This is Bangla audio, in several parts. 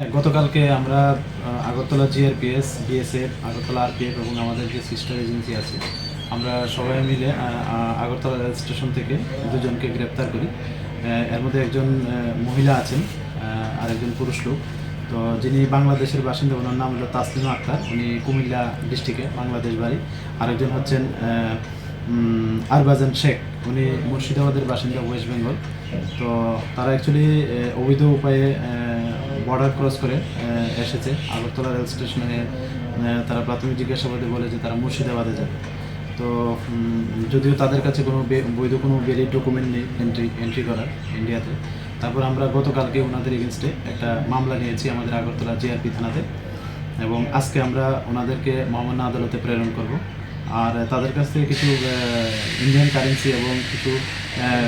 গতকালকে আমরা Agartala GRPs BSF Agartala RPF এবং আমাদের যে সিস্টার এজেন্সি আছে, আমরা সবাই মিলে আগরতলা রেল স্টেশন থেকে দুজনকে গ্রেপ্তার করি। এর মধ্যে একজন মহিলা আছেন আর একজন পুরুষ লোক। তো যিনি বাংলাদেশের বাসিন্দা, ওনার নাম হলো তাসলিমা আক্তার। উনি কুমিল্লা ডিস্ট্রিক্টে বাংলাদেশ বাড়ি। আরেকজন হচ্ছেন আরবাজান শেখ। উনি মুর্শিদাবাদের বাসিন্দা, ওয়েস্ট বেঙ্গল। তো তারা অ্যাকচুয়ালি অবৈধ উপায়ে বর্ডার ক্রস করে এসেছে। আগরতলা রেল স্টেশনে তারা প্রাথমিক জিজ্ঞাসাবাদে বলে যে তারা মুর্শিদাবাদে যাবে। তো যদিও তাদের কাছে কোনো বৈধ কোনো ভ্যালিড ডকুমেন্ট নেই এন্ট্রি এন্ট্রি করার ইন্ডিয়াতে তারপর আমরা গতকালকে ওনাদের এগেনস্টে একটা মামলা নিয়েছি আমাদের আগরতলা জিআরপি থানাতে। এবং আজকে আমরা ওনাদেরকে মহামান্য আদালতে প্রেরণ করব। আর তাদের কাছ থেকে কিছু ইন্ডিয়ান কারেন্সি এবং কিছু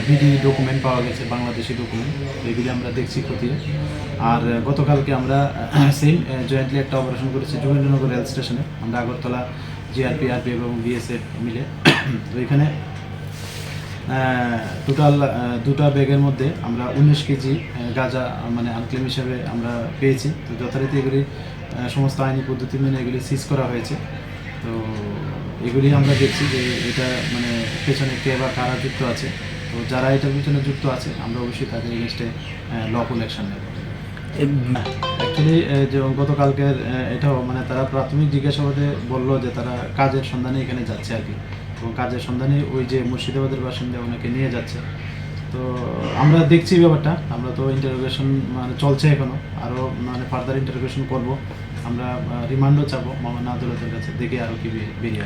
বিডি ডকুমেন্ট পাওয়া গেছে, বাংলাদেশি ডকুমেন্ট এগুলি আমরা দেখছি খতিয়ে। আর গতকালকে আমরা সেম জয়েন্টলি একটা অপারেশন করেছি যোগেন্দ্রনগর রেল স্টেশনে, আমরা আগরতলা জিআরপি আরপি এবং বিএসএফ মিলে। তো এখানে টোটাল দুটা ব্যাগের মধ্যে আমরা উনিশ কেজি গাঁজা মানে আনক্লেম হিসাবে আমরা পেয়েছি। তো যথারীতি এগুলি সমস্ত আইনি পদ্ধতি মেনে এগুলি সিজ করা হয়েছে। তো এগুলি আমরা দেখছি যে এটা মানে পেছনে কে বা কারা যুক্ত আছে। তো যারা এটার পিছনে যুক্ত আছে আমরা অবশ্যই তাদের এগেনস্টে লফুল অ্যাকশন নেব। অ্যাকচুয়ালি যে গতকালকের এটাও মানে তারা প্রাথমিক জিজ্ঞাসাবাদে বলল যে তারা কাজের সন্ধানে এখানে যাচ্ছে আর কি। এবং কাজের সন্ধানে ওই যে মুর্শিদাবাদের বাসিন্দা ওনাকে নিয়ে যাচ্ছে। তো আমরা দেখছি ব্যাপারটা আমরা তো ইন্টারোগেশন মানে চলছে এখনও। আরও মানে ফার্দার ইন্টারোগেশন করব। আমরা রিমান্ডও চাবো মামানা আদালতের কাছে দেখে আরও কি বেরিয়ে।